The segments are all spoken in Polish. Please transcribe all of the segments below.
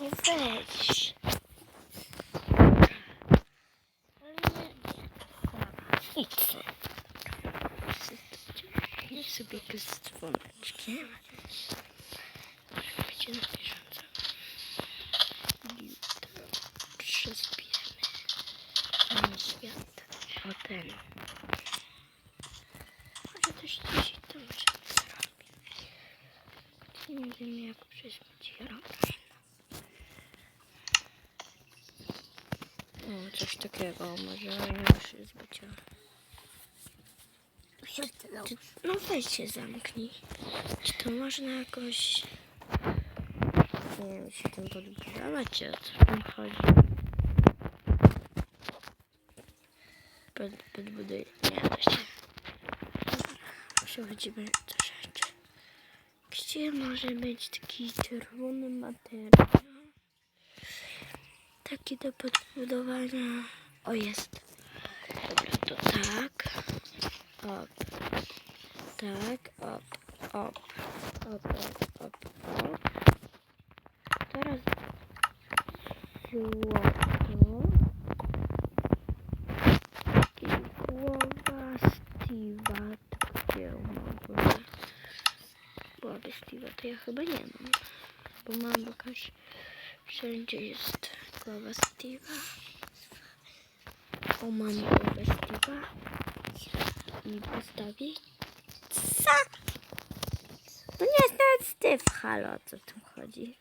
No weź. Ale nie, nie. Idź. Idź sobie z dzwoneczkiem. Żeby Będzie na bieżąco. To Przyspiemy. Mamy świat. O ten. Może coś dzisiaj tam możemy zrobić. Nie wiem jak przyspieć Herobrine. O, coś takiego. Może nie muszę zbyć. Czy, no weź się zamknij. Czy to można jakoś... Nie wiem, się tym podbudować, czy o co tam chodzi? Pod, podbuduj... Nie, to się... Przechodzimy do rzeczy. Gdzie może być taki czerwony materiał? Taki do podbudowania. O, jest. Dobra, to tak. Op. Tak, op, op. Op, op, op, op. Teraz złoto. I głowa Steve'a. Gdzie ją mogłem? Głowy Steve'a to ja chyba nie mam. Bo mam jakaś... Wszędzie jest głowa Steve'a. O, mam głowę Steve'a. I postawię. Co? To nie jest nawet Steve. Halo, o co tu chodzi?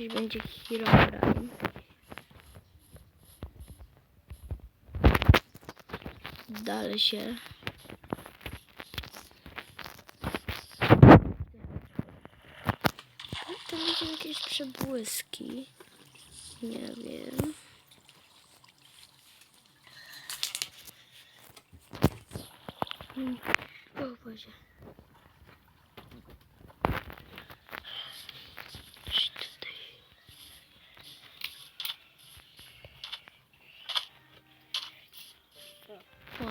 Coś będzie Herobrine. Dalej się. To widzę jakieś przebłyski. Nie wiem. Mm. O Boże.